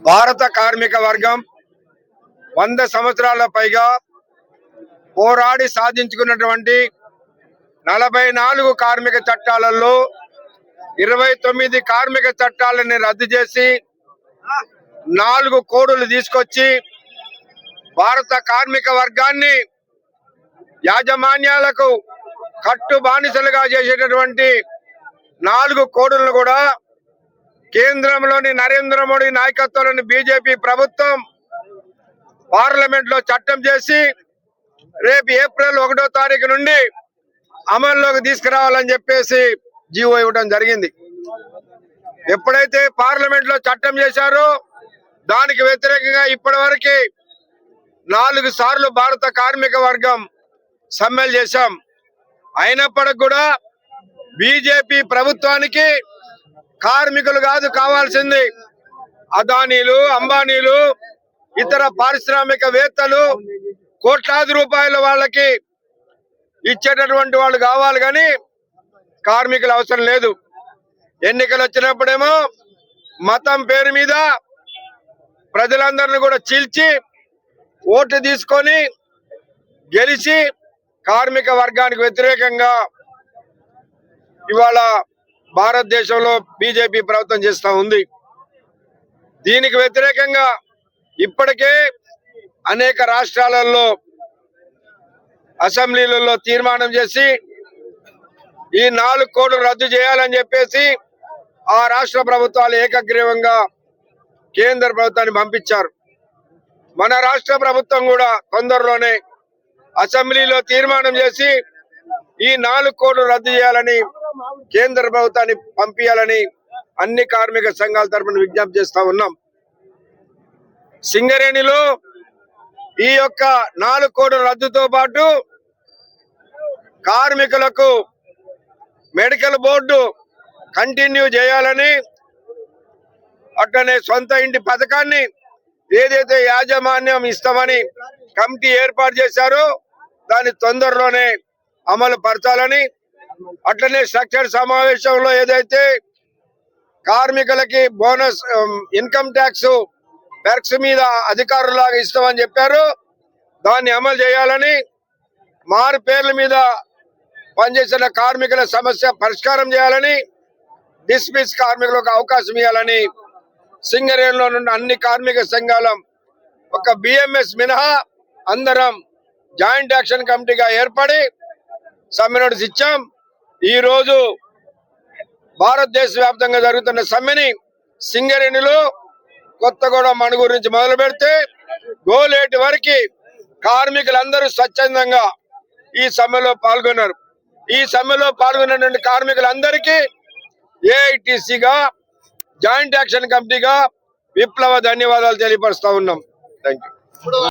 భారత కార్మిక వర్గం వంద సంవత్సరాల పైగా పోరాడి సాధించుకున్నటువంటి నలభై నాలుగు కార్మిక చట్టాలలో ఇరవై తొమ్మిది కార్మిక చట్టాలని రద్దు చేసి నాలుగు కోడులు తీసుకొచ్చి భారత కార్మిక వర్గాన్ని యాజమాన్యాలకు కట్టు బానిసలుగా చేసేటటువంటి నాలుగు కోడులను కూడా కేంద్రంలోని నరేంద్ర మోడీ నాయకత్వంలోని బీజేపీ ప్రభుత్వం పార్లమెంట్లో చట్టం చేసి రేపు ఏప్రిల్ ఒకటో తారీఖు నుండి అమల్లోకి తీసుకురావాలని చెప్పేసి జీవో ఇవ్వడం జరిగింది. ఎప్పుడైతే పార్లమెంట్లో చట్టం చేశారో దానికి వ్యతిరేకంగా ఇప్పటి నాలుగు సార్లు భారత కార్మిక వర్గం సమ్మెలు చేశాం. అయినప్పటికి కూడా బీజేపీ ప్రభుత్వానికి కార్మికులు కాదు కావాల్సింది అదానీలు అంబానీలు ఇతర పారిశ్రామికవేత్తలు కోట్లాది రూపాయల వాళ్ళకి ఇచ్చేటటువంటి వాళ్ళు కావాలి కానీ కార్మికులు అవసరం లేదు. ఎన్నికలు వచ్చినప్పుడేమో మతం పేరు మీద ప్రజలందరిని కూడా చీల్చి ఓట్లు తీసుకొని గెలిచి కార్మిక వర్గానికి వ్యతిరేకంగా ఇవాళ భారతదేశంలో బీజేపీ ప్రభుత్వం చేస్తా ఉంది. దీనికి వ్యతిరేకంగా ఇప్పటికే అనేక రాష్ట్రాలలో అసెంబ్లీలలో తీర్మానం చేసి ఈ నాలుగు కోట్లు రద్దు చేయాలని చెప్పేసి ఆ రాష్ట్ర ప్రభుత్వాలు ఏకగ్రీవంగా కేంద్ర ప్రభుత్వాన్ని పంపించారు. మన రాష్ట్ర ప్రభుత్వం కూడా తొందరలోనే అసెంబ్లీలో తీర్మానం చేసి ఈ నాలుగు కోట్లు రద్దు చేయాలని కేంద్ర ప్రభుత్వాన్ని పంపించాలని అన్ని కార్మిక సంఘాల తరపున విజ్ఞప్తి చేస్తా ఉన్నాం. సింగరేణిలో ఈ యొక్క నాలుగు కోట్ల రద్దుతో పాటు కార్మికులకు మెడికల్ బోర్డు కంటిన్యూ చేయాలని అట్లనే సొంత ఇంటి పథకాన్ని ఏదైతే యాజమాన్యం ఇస్తామని కమిటీ ఏర్పాటు చేశారో దాన్ని తొందరలోనే అమలు పరచాలని అట్లనే స్ట్రక్చర్ సమావేశంలో ఏదైతే కార్మికులకి బోనస్ ఇన్కమ్ ట్యాక్స్ ట్యాక్స్ మీద అధికారులాగా ఇస్తామని చెప్పారు. దాన్ని అమలు చేయాలని మారు పేర్ల మీద పనిచేసిన కార్మికుల సమస్య పరిష్కారం చేయాలని డిస్మిస్ కార్మికులకు అవకాశం ఇవ్వాలని సింగరేణిలో నుండి అన్ని కార్మిక సంఘాల ఒక బిఎంఎస్ మినహా అందరం జాయింట్ యాక్షన్ కమిటీగా ఏర్పడి సమ్మె నోటీస్ ఇచ్చాం. ఈ రోజు భారతదేశ వ్యాప్తంగా జరుగుతున్న సమ్మెని సింగరేణిలో కొత్తగూడెం మణుగూరు నుంచి మొదలు పెడితే గోలేటి వరకు కార్మికులందరూ స్వచ్ఛందంగా ఈ సమ్మెలో పాల్గొన్నారు. ఈ సమ్మెలో పాల్గొన్నటువంటి కార్మికులందరికీ ఏఐటిసిగా జాయింట్ యాక్షన్ కమిటీగా విప్లవ ధన్యవాదాలు తెలియపరుస్తా ఉన్నాం. Thank you